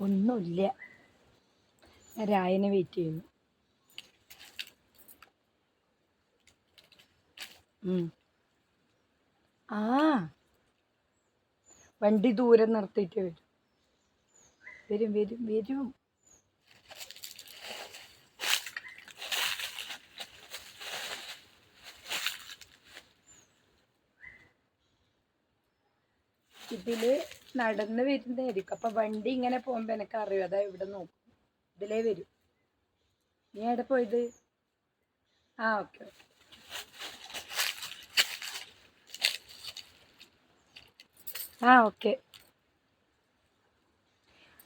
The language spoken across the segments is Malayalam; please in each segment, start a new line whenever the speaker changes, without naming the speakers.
ഒന്നുമില്ല. രായനെ വെയിറ്റ് ചെയ്യുന്നു. ആ. വണ്ടി ദൂരെ നിർത്തിയിട്ട് വരും. വരും വരും വരും. ഇതിൽ നടന്ന് വരുന്നതായിരിക്കും. അപ്പൊ വണ്ടി ഇങ്ങനെ പോകുമ്പോ എനിക്ക് അറിയും അതാ ഇവിടെ നോക്കും. ഇതിലേ വരും. നീ എവിടെ പോയത്? ആ ഓക്കെ ഓക്കെ. ആ ഓക്കെ.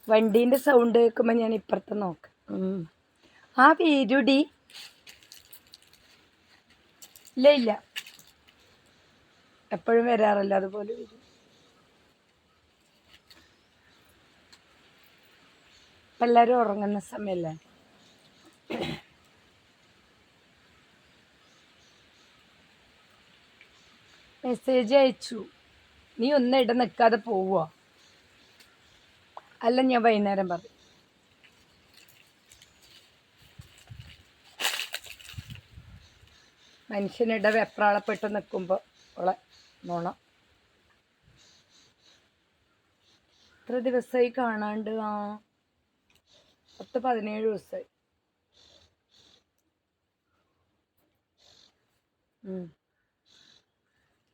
വണ്ടീന്റെ സൗണ്ട് കേൾക്കുമ്പോൾ ഞാൻ ഇപ്പുറത്ത് നോക്കാം. ആ വീരുടി ഇല്ല ഇല്ല. എപ്പോഴും വരാറില്ല. അതുപോലെ വരും. ഇപ്പം എല്ലാവരും ഉറങ്ങുന്ന സമയമല്ലേ മെസ്സേജ് അയച്ചു. നീ ഒന്നും ഇട നിൽക്കാതെ പോവുക അല്ല ഞാൻ വൈകുന്നേരം പറയും. മനുഷ്യനിട വെപ്രാളപ്പെട്ട് നിൽക്കുമ്പോൾ ഉള്ള നുണ ഇത്ര ദിവസമായി കാണാണ്ട് ആ. പത്ത് പതിനേഴ് ദിവസമായി.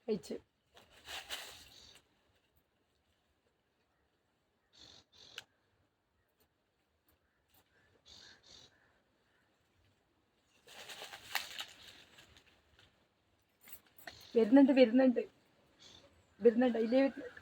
കഴിച്ചു. വരുന്നുണ്ട് വരുന്നുണ്ട്. വരുന്നുണ്ട് അതിലേ വരുന്നുണ്ട്.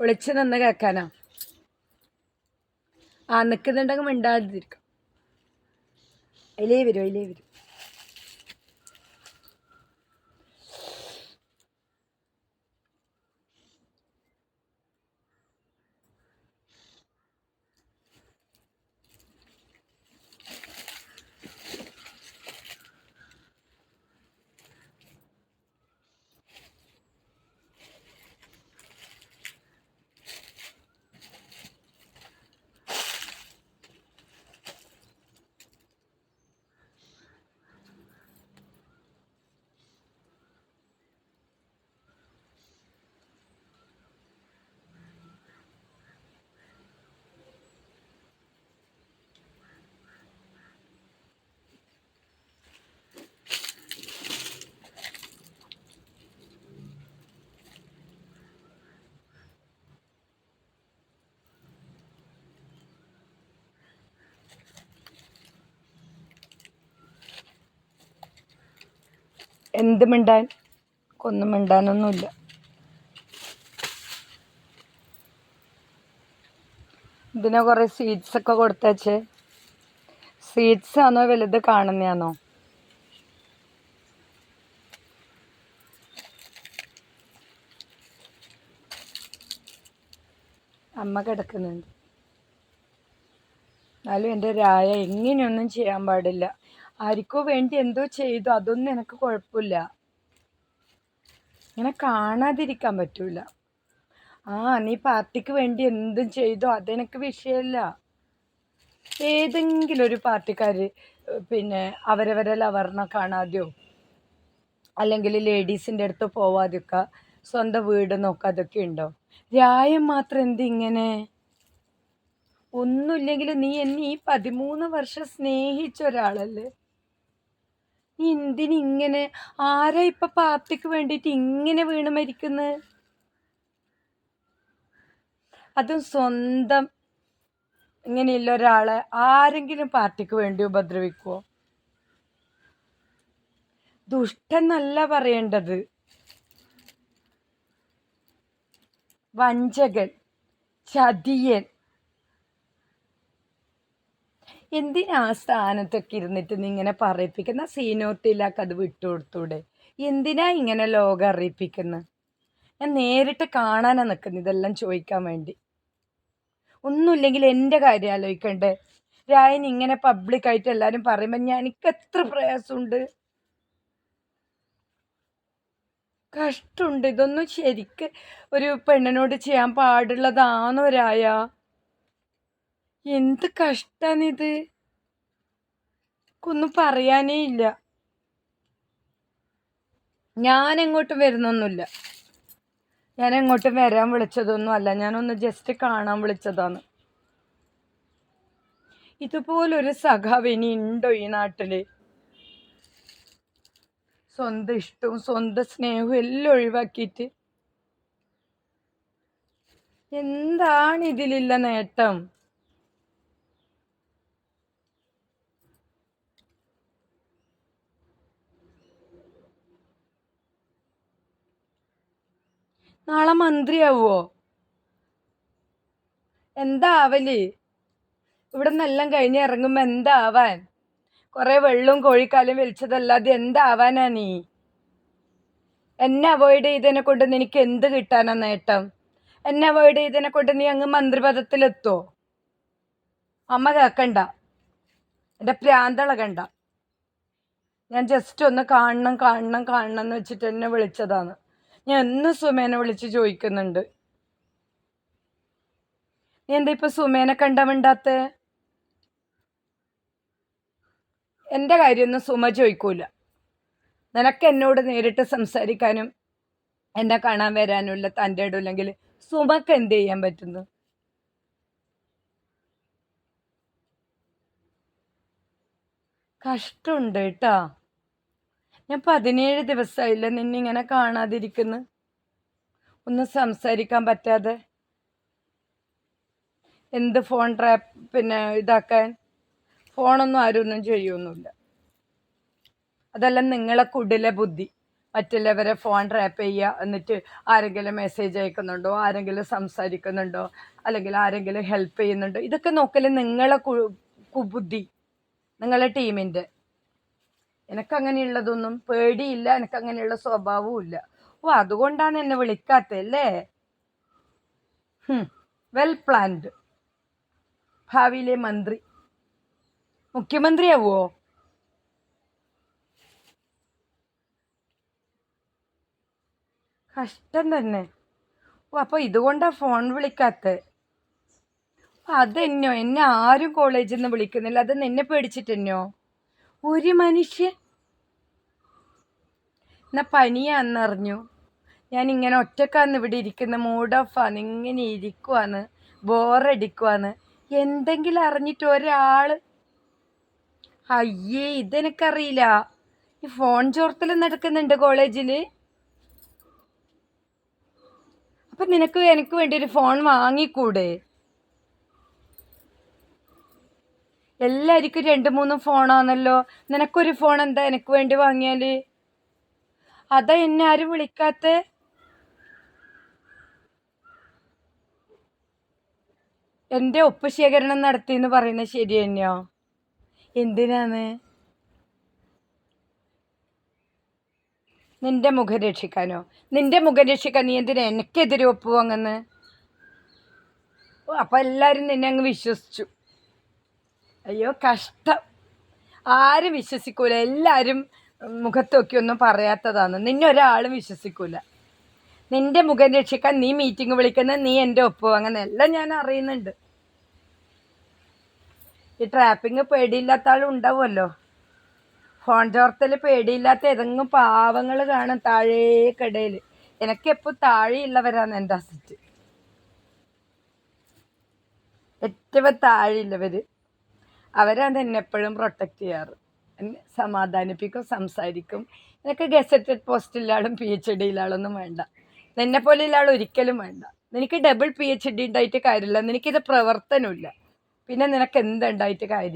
ഒളിച്ചു നിന്ന് കേൾക്കാനാ. ആ നിൽക്കുന്നുണ്ടെങ്കിൽ മിണ്ടാതിരിക്കും. അതിലേ വരും അതിലേ വരും എന്ത് മിണ്ടാൻ? കൊന്നും മിണ്ടാനൊന്നുമില്ല. ഇതിനെ കുറേ സീഡ്സ് ഒക്കെ സീഡ്സ് ആണോ വലുത് കാണുന്നതാണോ അമ്മ കിടക്കുന്നുണ്ട്. എന്നാലും എന്റെ രായ ഇങ്ങനെയൊന്നും ചെയ്യാൻ പാടില്ല. ആർക്കോ വേണ്ടി എന്തോ ചെയ്തു. അതൊന്നും എനിക്ക് കുഴപ്പമില്ല ഇങ്ങനെ കാണാതിരിക്കാൻ പറ്റൂല. ആ നീ പാർട്ടിക്ക് വേണ്ടി എന്തും ചെയ്തോ അതെനിക്ക് വിഷയമല്ല ഏതെങ്കിലും ഒരു പാർട്ടിക്കാർ പിന്നെ അവരവരെ ലവറിനെ കാണാതെയോ അല്ലെങ്കിൽ ലേഡീസിന്റെ അടുത്ത് പോവാതെയൊക്കെ സ്വന്തം വീട് നോക്കാതൊക്കെ ഉണ്ടോ? രായം മാത്രം എന്തിങ്ങനെ ഒന്നുമില്ലെങ്കിൽ നീ എന്നെ ഈ പതിമൂന്ന് വർഷം സ്നേഹിച്ച ഒരാളല്ലേ? എന്തിനിങ്ങനെ ആരാ ഇപ്പൊ പാർട്ടിക്ക് വേണ്ടിയിട്ട് ഇങ്ങനെ വീണ് മരിക്കുന്നത് അതും സ്വന്തം ഇങ്ങനെയുള്ള ഒരാളെ ആരെങ്കിലും പാർട്ടിക്ക് വേണ്ടി ഉപദ്രവിക്കുവോ? ദുഷ്ടെന്നല്ല പറയേണ്ടത്. വഞ്ചകൻ ചതിയൻ എന്തിനാ ആ സ്ഥാനത്തൊക്കെ ഇരുന്നിട്ട് ഇങ്ങനെ പറയിപ്പിക്കുന്ന? സീനോട്ടിലാക്ക് അത് വിട്ടുകൊടുത്തൂടെ? എന്തിനാ ഇങ്ങനെ ലോകം അറിയിപ്പിക്കുന്നത് ഞാൻ നേരിട്ട് കാണാനാ നിൽക്കുന്നത് ഇതെല്ലാം ചോദിക്കാൻ വേണ്ടി. ഒന്നുമില്ലെങ്കിൽ എന്റെ കാര്യം ആലോചിക്കണ്ടേ? രായൻ ഇങ്ങനെ പബ്ലിക്കായിട്ട് എല്ലാവരും പറയുമ്പോൾ ഞാൻ എനിക്ക് എത്ര പ്രയാസമുണ്ട്. കഷ്ടമുണ്ട്. ഇതൊന്നും ശരിക്ക് ഒരു പെണ്ണിനോട് ചെയ്യാൻ പാടുള്ളതാണോ രായ? എന്ത് കഷ്ടാണിത്? ഒന്നും പറയാനേ ഇല്ല. ഞാൻ എങ്ങോട്ടും വരുന്നൊന്നുമില്ല. ഞാൻ എങ്ങോട്ടും വരാൻ വിളിച്ചതൊന്നും അല്ല ഞാനൊന്ന് ജസ്റ്റ് കാണാൻ വിളിച്ചതാണ്. ഇതുപോലൊരു സഖാവ് ഇനി ഉണ്ടോ ഈ നാട്ടിൽ? സ്വന്തം ഇഷ്ടവും സ്വന്തം സ്നേഹവും എല്ലാം ഒഴിവാക്കിയിട്ട്. എന്താണ് ഇതിലില്ല നേട്ടം? നാളെ മന്ത്രിയാവുമോ എന്താ ആവൽ ഇവിടെ നിന്നെല്ലാം കഴിഞ്ഞ് ഇറങ്ങുമ്പോ എന്താ ആവാൻ കുറെ വെള്ളവും കോഴിക്കാലും വലിച്ചതല്ലാതെ എന്താവാനാ നീ? എന്നെ അവോയ്ഡ് ചെയ്തതിനെ കൊണ്ട് നിനക്ക് എന്ത് കിട്ടാനാ നേട്ടം? എന്നെ അവോയ്ഡ് ചെയ്തതിനെ കൊണ്ട് നീ അങ്ങ് മന്ത്രിപദത്തിലെത്തോ? അമ്മ കേക്കണ്ട. എന്റെ പ്രാന്തളകണ്ട ഞാൻ ജസ്റ്റ് ഒന്ന് കാണണം കാണണം കാണണം എന്ന് വെച്ചിട്ട് എന്നെ വിളിച്ചതാണ്. ഞാൻ എന്നും സുമേനെ വിളിച്ച് ചോദിക്കുന്നുണ്ട്. എന്താ ഇപ്പൊ സുമേനെ കണ്ട മിണ്ടാത്ത? എന്റെ കാര്യമൊന്നും സുമ ചോദിക്കൂല. നിനക്ക് എന്നോട് നേരിട്ട് സംസാരിക്കാനും എന്നെ കാണാൻ വരാനുമില്ല തന്റെ ഇടമില്ലെങ്കിൽ സുമക്ക് എന്ത് ചെയ്യാൻ പറ്റുന്നു? കഷ്ടമുണ്ട് കേട്ടാ. ഞാൻ പതിനേഴ് ദിവസമായില്ല നിന്നിങ്ങനെ കാണാതിരിക്കുന്നു. ഒന്ന് സംസാരിക്കാൻ പറ്റാതെ. എന്ത് ഫോൺ ട്രാപ്പ് പിന്നെ ഇതാക്കാൻ? ഫോണൊന്നും ആരൊന്നും ചെയ്യൊന്നുമില്ല അതെല്ലാം നിങ്ങളെ കുടിലെ ബുദ്ധി. മറ്റുള്ളവരെ ഫോൺ ട്രാപ്പ് ചെയ്യുക എന്നിട്ട് ആരെങ്കിലും മെസ്സേജ് അയക്കുന്നുണ്ടോ? ആരെങ്കിലും സംസാരിക്കുന്നുണ്ടോ? അല്ലെങ്കിൽ ആരെങ്കിലും ഹെൽപ്പ് ചെയ്യുന്നുണ്ടോ? ഇതൊക്കെ നോക്കൽ നിങ്ങളെ കുബുദ്ധി നിങ്ങളെ ടീമിന്റെ. എനക്കങ്ങനെയുള്ളതൊന്നും പേടിയില്ല എനിക്കങ്ങനെയുള്ള സ്വഭാവവും ഇല്ല. ഓ അതുകൊണ്ടാണ് എന്നെ വിളിക്കാത്തല്ലേ വെൽ പ്ലാൻഡ് ഭാവിയിലെ മന്ത്രി. മുഖ്യമന്ത്രിയാവോ? കഷ്ടം തന്നെ. ഓ അപ്പൊ ഇതുകൊണ്ടാ ഫോൺ വിളിക്കാത്ത? അതെന്നോ? എന്നെ ആരും കോളേജിൽ നിന്ന് വിളിക്കുന്നില്ല. അത് നിന്നെ പേടിച്ചിട്ടെന്നോ? ഒരു മനുഷ്യൻ എന്നാ പനിയാണെന്നറിഞ്ഞു ഞാൻ ഇങ്ങനെ ഒറ്റക്കാന്ന് ഇവിടെ ഇരിക്കുന്ന മൂഡ് ഓഫാണ് ഇങ്ങനെ ഇരിക്കുവാന്ന് ബോറടിക്കുവാന്ന് എന്തെങ്കിലും അറിഞ്ഞിട്ട് ഒരാൾ അയ്യേ ഇതെനിക്കറിയില്ല. ഈ ഫോൺ ചോർത്തൽ നടക്കുന്നുണ്ട് കോളേജിൽ അപ്പൊ നിനക്ക് എനിക്ക് വേണ്ടി ഒരു ഫോൺ വാങ്ങിക്കൂടെ? എല്ലാവർക്കും രണ്ട് മൂന്ന് ഫോണാണല്ലോ നിനക്കൊരു ഫോൺ എന്താ? എനിക്ക് വേണ്ടി വാങ്ങിയാൽ? അതാ എന്നെ ആരും വിളിക്കാത്ത? എന്റെ ഒപ്പ് ശേഖരണം നടത്തി എന്ന് പറയുന്നത് ശരി തന്നെയോ. എന്തിനാണ് നിന്റെ മുഖം രക്ഷിക്കാനോ? നിന്റെ മുഖം രക്ഷിക്കാൻ നീ എന്തിനാ എനിക്കെതിരെ ഒപ്പ് വാങ്ങുന്നു? അപ്പം എല്ലാരും നിന്നെ അങ്ങ് വിശ്വസിച്ചു. അയ്യോ കഷ്ടം. ആരും വിശ്വസിക്കൂല. എല്ലാരും മുഖത്തൊക്കെ ഒന്നും പറയാത്തതാണ് നിന്നെ ഒരാളും വിശ്വസിക്കൂല. നിന്റെ മുഖം രക്ഷിക്കാൻ നീ മീറ്റിംഗ് വിളിക്കുന്ന നീ എന്റെ ഒപ്പം അങ്ങനെ എല്ലാം ഞാൻ അറിയുന്നുണ്ട്. ഈ ട്രാപ്പിംഗ് പേടിയില്ലാത്ത ആളും ഉണ്ടാവുമല്ലോ. ഫോൺ ചോർത്തൽ പേടിയില്ലാത്ത ഏതെങ്കിലും പാവങ്ങൾ കാണും താഴേക്കിടയിൽ എനിക്കെപ്പോ താഴെയുള്ളവരാണ് എന്റെ അസറ്റ് ഏറ്റവും താഴെയുള്ളവര് അവരാണ് എന്നെ എപ്പോഴും പ്രൊട്ടക്റ്റ് ചെയ്യാറ്. സമാധാനിപ്പിക്കും സംസാരിക്കും. എനിക്ക് ഗസറ്റഡ് പോസ്റ്റിലാളും പി എച്ച് ഡിയിലാളൊന്നും വേണ്ട. നിന്നെ പോലെയുള്ള ആൾ ഒരിക്കലും വേണ്ട. നിനക്ക് ഡബിൾ പി എച്ച് ഡി ഉണ്ടായിട്ട് കാര്യമില്ല. നിനക്കിത് പ്രവർത്തനമില്ല. പിന്നെ നിനക്ക് എന്തുണ്ടായിട്ട് കാര്യം?